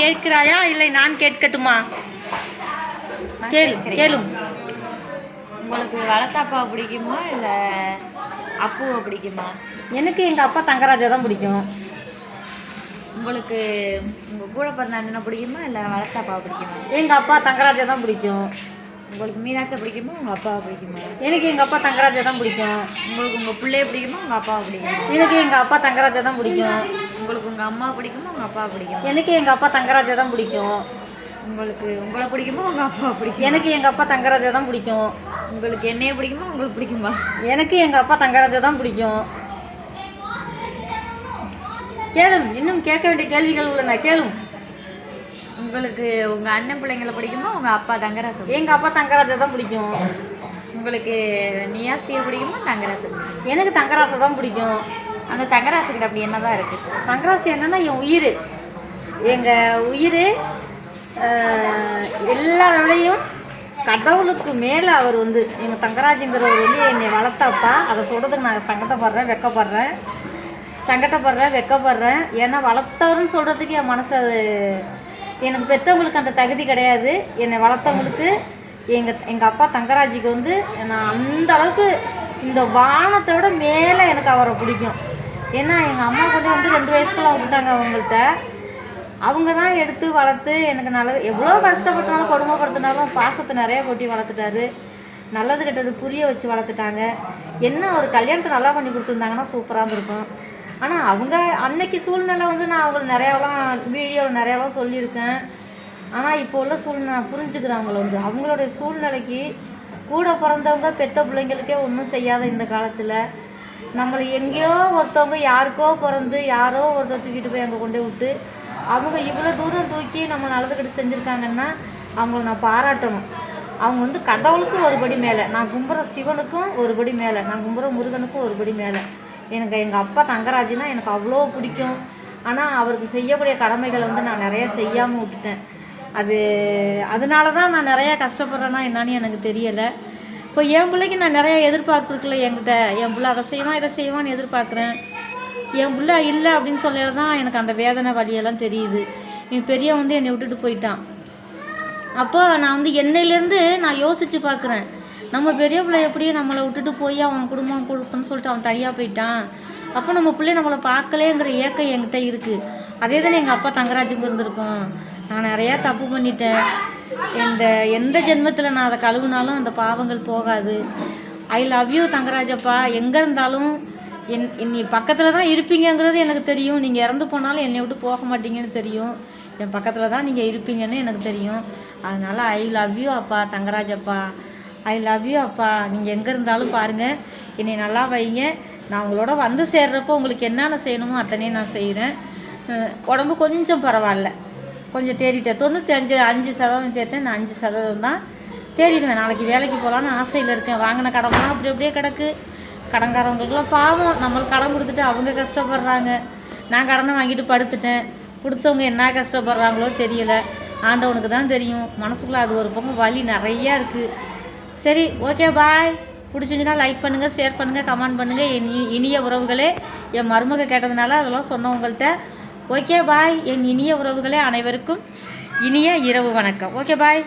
கேட்கிறாயா இல்லை நான் கேட்கட்டுமா? கேளு. கேளும் உங்களுக்கு வளர்த்தாப்பா பிடிக்குமா இல்லை அப்புவை பிடிக்குமா? எனக்கு எங்கள் அப்பா தங்கராஜா தான் பிடிக்கும். உங்களுக்கு உங்கள் கூட பிறந்த அண்ணனை பிடிக்குமா இல்லை வளர்த்தாப்பா பிடிக்குமா? எங்கள் அப்பா தங்கராஜா தான் பிடிக்கும். உங்களுக்கு மீனாட்சா பிடிக்குமா உங்கள் அப்பாவை பிடிக்குமா? எனக்கு எங்கள் அப்பா தங்கராஜா தான் பிடிக்கும். உங்களுக்கு உங்கள் பிள்ளைய பிடிக்குமா உங்கள் அப்பாவை பிடிக்குமா? எனக்கு எங்கள் அப்பா தங்கராஜா தான் பிடிக்கும். உங்களுக்கு உங்கள் அம்மா பிடிக்குமா உங்கள் அப்பாவை பிடிக்குமா? எனக்கு எங்கள் அப்பா தங்கராஜா தான் பிடிக்கும். உங்களுக்கு உங்களை பிடிக்குமா உங்கள் அப்பாவை பிடிக்குமா? எனக்கு எங்கள் அப்பா தங்கராஜா தான் பிடிக்கும். உங்களுக்கு என்னைய பிடிக்குமா உங்களுக்கு பிடிக்குமா? எனக்கு எங்கள் அப்பா தங்கராஜா தான் பிடிக்கும். கேளும் இன்னும் கேட்க வேண்டிய கேள்விகள் உள்ளன. கேளும். உங்களுக்கு உங்கள் அண்ணன் பிள்ளைங்களை பிடிக்குமா? உங்கள் அப்பா தங்கராசன்? எங்கள் அப்பா தங்கராஜா தான் பிடிக்கும். உங்களுக்கு நியாஸ்டியை பிடிக்குமா தங்கராசன் பிடிக்குமா? எனக்கு தங்கராசை தான் பிடிக்கும். அந்த தங்கராசுக்கிட்ட அப்படி என்னதான் இருக்குது தங்கராசு என்னன்னா என் உயிர். எங்கள் உயிர் எல்லார விடையும் கடவுளுக்கு மேலே அவர் வந்து எங்கள் தங்கராஜுங்கிறவர் வந்து என்னை வளர்த்தாப்பா. அதை சொல்கிறதுக்கு நான் சங்கடப்படுறேன் வெக்கப்படுறேன். சங்கடப்படுறேன் வெக்கப்படுறேன். ஏன்னா வளர்த்தவர்னு சொல்கிறதுக்கு என் மனசு அது எனக்கு பெற்றவங்களுக்கு அந்த தகுதி கிடையாது. என்னை வளர்த்தவங்களுக்கு எங்கள் எங்கள் அப்பா தங்கராஜுக்கு வந்து நான் அந்த அளவுக்கு இந்த வானத்தோட மேலே எனக்கு அவரை பிடிக்கும். ஏன்னா எங்கள் அம்மா கொண்டு வந்து ரெண்டு வயசுக்குலாம் விட்டுட்டாங்க அவங்கள்ட்ட. அவங்க தான் எடுத்து வளர்த்து எனக்கு நல்லது எவ்வளோ கஷ்டப்பட்டாலும் கொடுமைப்படுத்தினாலும் பாசத்தை நிறைய கொட்டி வளர்த்துட்டாரு. நல்லது கெட்டது புரிய வச்சு வளர்த்துட்டாங்க. என்ன ஒரு கல்யாணத்தை நல்லா பண்ணி கொடுத்துருந்தாங்கன்னா சூப்பராக இருந்திருக்கும். ஆனால் அவங்க அன்னைக்கு சூழ்நிலை வந்து நான் அவங்களுக்கு நிறையாவெல்லாம் வீடியோவில் நிறையாவெல்லாம் சொல்லியிருக்கேன். ஆனால் இப்போ உள்ள சூழ்நிலை புரிஞ்சுக்கிறாங்கள வந்து அவங்களுடைய சூழ்நிலைக்கு கூட பிறந்தவங்க பெத்த பிள்ளைங்களுக்கே ஒன்றும் செய்யாத இந்த காலத்தில் நம்மளை எங்கேயோ ஒருத்தவங்க யாருக்கோ பிறந்து யாரோ ஒருத்தர் தூக்கிட்டு போய் அங்கே கொண்டு விட்டு அவங்க இவ்வளோ தூரம் தூக்கி நம்ம நல்லதுக்கிட்ட செஞ்சுருக்காங்கன்னா அவங்கள நான் பாராட்டணும். அவங்க வந்து கடவுளுக்கும் ஒரு படி மேலே நான் கும்புற சிவனுக்கும் ஒரு படி மேலே நான் கும்புற முருகனுக்கும் ஒரு படி மேலே. எனக்கு எங்கள் அப்பா தங்கராஜுனா எனக்கு அவ்வளோ பிடிக்கும். ஆனால் அவருக்கு செய்யக்கூடிய கடமைகளை வந்து நான் நிறைய செய்யாமல் விட்டுட்டேன். அது அதனால தான் நான் நிறையா கஷ்டப்படுறேன்னா என்னான்னு எனக்கு தெரியலை. இப்போ என் பிள்ளைக்கு நான் நிறையா எதிர்பார்ப்பு இருக்குல்ல என்கிட்ட. என் பிள்ளை அதை செய்வான் இதை செய்வான்னு எதிர்பார்க்குறேன். என் பிள்ளை இல்லை அப்படின்னு சொல்லல தான் எனக்கு அந்த வேதனை வலியெல்லாம் தெரியுது. என் பெரியவன் வந்து என்னை விட்டுட்டு போயிட்டான். அப்போ நான் வந்து என்னையிலேருந்து நான் யோசித்து பார்க்குறேன். நம்ம பெரிய பிள்ளை எப்படி நம்மளை விட்டுட்டு போய் அவன் குடும்பம் கொடுத்தோன்னு சொல்லிட்டு அவன் தனியாக போயிட்டான்? அப்போ நம்ம பிள்ளை நம்மளை பார்க்கலேங்கிற ஏக்கம் என்கிட்ட இருக்குது அதே தானே எங்கள் அப்பா தங்கராஜுக்கு இருந்திருக்கும். நான் நிறையா தப்பு பண்ணிட்டேன். இந்த எந்த ஜென்மத்தில் நான் அதை கழுவுனாலும் அந்த பாவங்கள் போகாது. ஐ லவ் யூ தங்கராஜப்பா. எங்கே இருந்தாலும் என் நீ பக்கத்தில் தான் இருப்பீங்கங்கிறது எனக்கு தெரியும். நீங்கள் இறந்து போனாலும் என்னை விட்டு போக மாட்டீங்கன்னு தெரியும். என் பக்கத்தில் தான் நீங்கள் இருப்பீங்கன்னு எனக்கு தெரியும். அதனால் ஐ லவ் யூ அப்பா தங்கராஜப்பா. ஐ லவ் யூ அப்பா. நீங்கள் எங்கே இருந்தாலும் பாருங்கள் என்னை நல்லா வைங்க. நான் உங்களோட வந்து சேர்றப்போ உங்களுக்கு என்னென்ன செய்யணுமோ அத்தனையும் நான் செய்கிறேன் உடம்பு கொஞ்சம் பரவாயில்ல. கொஞ்சம் தேறிட்டேன். தொண்ணூற்றி அஞ்சு அஞ்சு சதவீதம் சேர்த்தேன். நான் அஞ்சு சதவீதம் தான் தேறிடுவேன். நாளைக்கு வேலைக்கு போகலான்னு ஆசையில் இருக்கேன். வாங்கின கடன்லாம் அப்படி அப்படியே கிடக்கு. கடன்காரவங்களுக்குலாம் பாவம். நம்மளுக்கு கடன் கொடுத்துட்டு அவங்க கஷ்டப்படுறாங்க. நான் கடனை வாங்கிட்டு படுத்துட்டேன். கொடுத்தவங்க என்ன கஷ்டப்படுறாங்களோ தெரியல. ஆண்டவனுக்கு தான் தெரியும். மனசுக்குள்ளே அது ஒரு பக்கம் வலி நிறையா இருக்குது சரி ஓகே பாய் பிடிச்சிருந்துன்னா லைக் பண்ணுங்கள் ஷேர் பண்ணுங்கள் கமெண்ட் பண்ணுங்கள் என் இனிய உறவுகளே என் மருமக கேட்டதுனால அதெல்லாம் சொன்னவங்கள்ட்ட ஓகே பாய் என் இனிய உறவுகளே அனைவருக்கும் இனிய இரவு வணக்கம். Okay bye